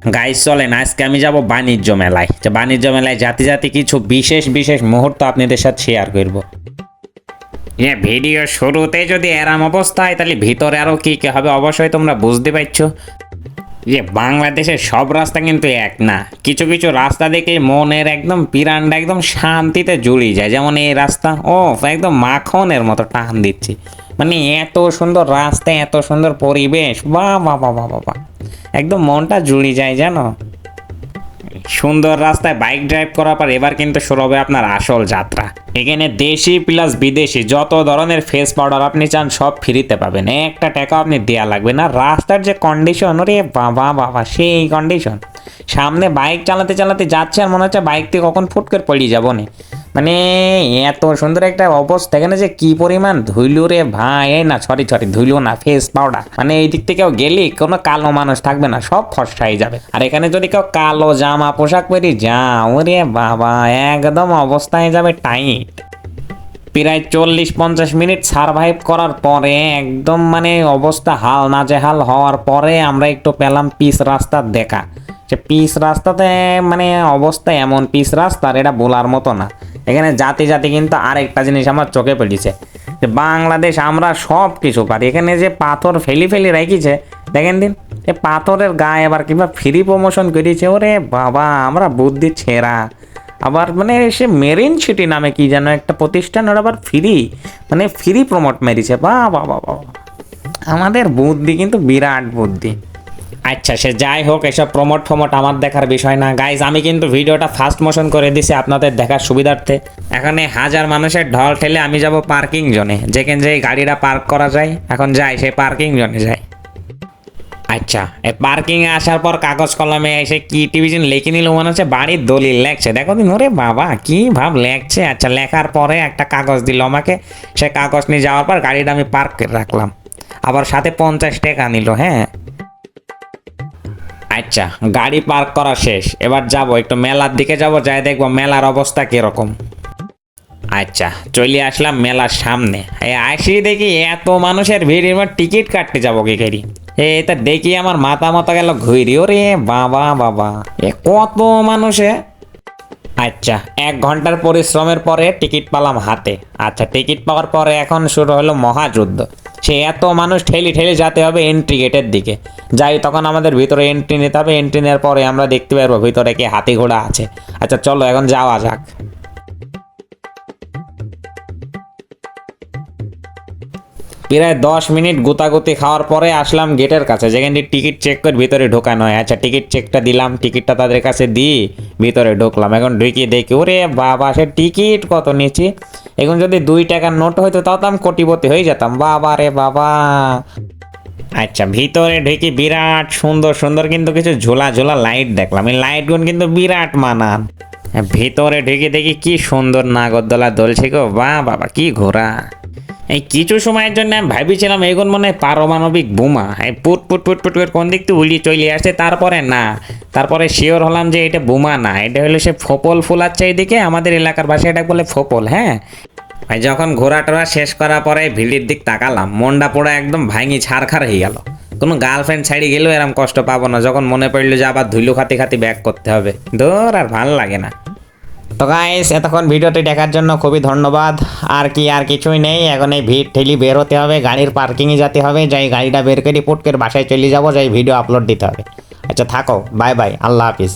Guys চলেন, আজকে আমি যাব বাণিজ্য মেলায়। বাণিজ্য মেলায় জাতি জাতি কিছু বিশেষ বিশেষ মুহূর্ত আপনাদের সাথে শেয়ার করব। এ ভিডিও শুরুতে যদি এরাম অবস্থা হয়, তাহলে ভিতরে আরও কি কি হবে অবশ্যই তোমরা বুঝতে পারছ। যে বাংলাদেশের সব রাস্তা কিন্তু এক না। কিছু কিছু রাস্তা দেখে মনের একদম পিরানটা একদম শান্তিতে জুড়িয়ে যায়। যেমন এই রাস্তা ও একদম মাখনের মতো টান দিচ্ছি। মানে এত সুন্দর রাস্তা, এত সুন্দর পরিবেশ বা বাহ বাহ বাহ বাহ। একদম মনটা জুড়িয়ে যায়, জানো? সুন্দর রাস্তায় বাইক ড্রাইভ করার পর এবার কিন্তু শুরু হবে আপনার আসল যাত্রা। এখানে দেশি প্লাস বিদেশি যত ধরনের ফেস পাউডার আপনি চান, সব ফ্রিতে পাবেন। একটা টাকা আপনি দেওয়া লাগবে না। রাস্তার যে কন্ডিশন ওরে বাবা বাবা, সেই কন্ডিশন সামনে বাইক চালাতে চালাতে যাচ্ছে আর মনে হচ্ছে বাইক থেকে কখন ফুট করে পড়িয়ে যাব না। মানে এত সুন্দর একটা অবস্থা। এখানে যে কি পরিমাণ ধুইলু রে ভাই, এই না সরি সরি ধুইলু না ফেস পাউডার মানে এই দিক থেকেও গেলি কোনো কালো মানুষ থাকবে না, সব ফসকাই যাবে। আর এখানে যদি কেউ কালো জামা, পোশাক পরি, যাও রে বাবা, একদম অবস্থায় যাবে টাইট প্রায় চল্লিশ পঞ্চাশ মিনিট সারভাইভ করার পরে, একদম মানে অবস্থা হাল নাজেহাল হওয়ার পরে আমরা একটু পেলাম পিস রাস্তার দেখা। সে পিস রাস্তাতে মানে অবস্থা এমন পিস রাস্তার এটা বলার মতো না। এখানে জাতি জাতি কিন্তু আরেকটা জিনিস আমার চোখে পড়েছে। যে বাংলাদেশ আমরা সব কিছু পারি। এখানে যে পাথর ফেলি ফেলি রেখেছে, দেখেন দিন, এ পাথরের গায়ে আবার কিংবা ফ্রি প্রমোশন করেছে, ওরে বাবা, আমরা বুদ্ধি ছেঁড়া। আবার মানে সে মেরিন সিটি নামে কি যেন একটা প্রতিষ্ঠান, ওরা আবার ফ্রি মানে ফ্রি প্রমোট মেরেছে। বা বা বা বা আমাদের বুদ্ধি কিন্তু বিরাট বুদ্ধি। আচ্ছা সে যাই হোক, এসব প্রমোট ফমোট আমার দেখার বিষয় না। গাইজ আমি কিন্তু ভিডিওটা ফাস্ট মোশন করে দিছি আপনাদের দেখার সুবিধার্থে। এখানে হাজার মানুষের ঢল ঠেলে আমি যাব পার্কিং জোনে। যেখানে যে গাড়িটা পার্ক করা যায়, এখন যাই সেই পার্কিং জোনে যাই আচ্ছা এই পার্কিং এ আসার পর কাগজ কলমে এসে কি টিভিশন লিখে নিল মনে হচ্ছে? বাড়ির দলিল লেখছে। দেখো দিন, ওরে বাবা, কি ভাব লেখছে? আচ্ছা লেখার পরে একটা কাগজ দিল আমাকে। সে কাগজ নিয়ে যাওয়ার পর গাড়িটা আমি পার্ক করে রাখলাম। আবার সাথে পঞ্চাশ টাকা নিল হ্যাঁ? আচ্ছা গাড়ি পার্ক করা শেষ। এবার যাব, একটু মেলার দিকে যাব, যাই দেখব মেলার অবস্থা কীরকম। আচ্ছা চলে আসলাম মেলার সামনে। আসি দেখি এত মানুষের ভিড় এবার টিকিট কাটতে যাব কি এই তা দেখি আমার মাথা মাথা গেল ঘুরি, ওরে বাবা বাবা। এ কত মানুষে? আচ্ছা এক ঘণ্টার পরিশ্রমের পরে টিকিট পালাম হাতে। আচ্ছা টিকিট পাওয়ার পরে এখন শুরু হলো মহাযুদ্ধ। সে এত মানুষ ঠেলি ঠেলে যেতে হবে এন্ট্রি গেটের দিকে। যাই, তখন আমাদের ভিতরে এন্ট্রি নিতে হবে। এন্ট্রি নেওয়ার পরে আমরা দেখতে পারব ভিতরে কি হাতি ঘোড়া আছে। আচ্ছা চলো এখন যাওয়া যাক। প্রায় দশ মিনিট গুতাগুতি খাওয়ার পরে আসলাম গেটের কাছে। যেখানে টিকিট চেক করে ভিতরে ঢোকানো হয়। আচ্ছা টিকিট চেকটা দিলাম। টিকিটটা তাদের কাছে দিই। ভিতরে ঢুকলাম। এখন ঢুকিয়ে দেখি, ওরে বাবা, সে টিকিট কত নিচ্ছি এখন যদি দুই টাকার নোট হইতো, তাও তো আমি কোটিপতি হয়ে যেতাম। বাবা রে বাবা। আচ্ছা ভিতরে ঢেকে বিরাট সুন্দর সুন্দর কিন্তু কিছু ঝোলা ঝোলা লাইট দেখলাম। এই লাইটগুলো কিন্তু বিরাট মানান। ভিতরে ঢেকে দেখি কি সুন্দর নাগরদোলা দোলছে গো। বাহ বাবা, কি ঘোরা এই কিছু সময়ের জন্য আমি ভাবিছিলাম এগুন মনে হয় পারমাণবিক বোমা। এই পুট পুট পুট পুট করে কোন দিক থেকে উড়িয়ে চলে আসছে তারপরে না। তারপরে শিওর হলাম যে এটা বোমা না, এটা হলো সে ফোপল ফুলাচ্ছে এইদিকে আমাদের এলাকার ভাষায় এটা বলে ফোপল হ্যাঁ? যখন ঘোরা টোরা শেষ করার পরে ভিড়ির দিক তাকালাম, মনটা পোড়া একদম ভাঙি ছাড়খার হয়ে গেল। কোনো গার্লফ্রেন্ড ছাড়ি গেলেও এরকম কষ্ট পাবো না, যখন মনে পড়ল যে আবার ধুলো খাতি খাতি ব্যাক করতে হবে। দূর, আর ভালো লাগে না। তো গাইস এতক্ষণ ভিডিওটি দেখার জন্য খুবই ধন্যবাদ। আর কি, আর কিছুই নেই, এখন এই ভিড় ঠেলি বের হতে হবে, গাড়ির পার্কিংয়ে যেতে হবে, যাই গাড়িটা বের করে, পুটকের বাসায় চলে যাব, যাই ভিডিও আপলোড দিতে হবে। আচ্ছা থাকো বাই বাই আল্লাহ হাফিজ।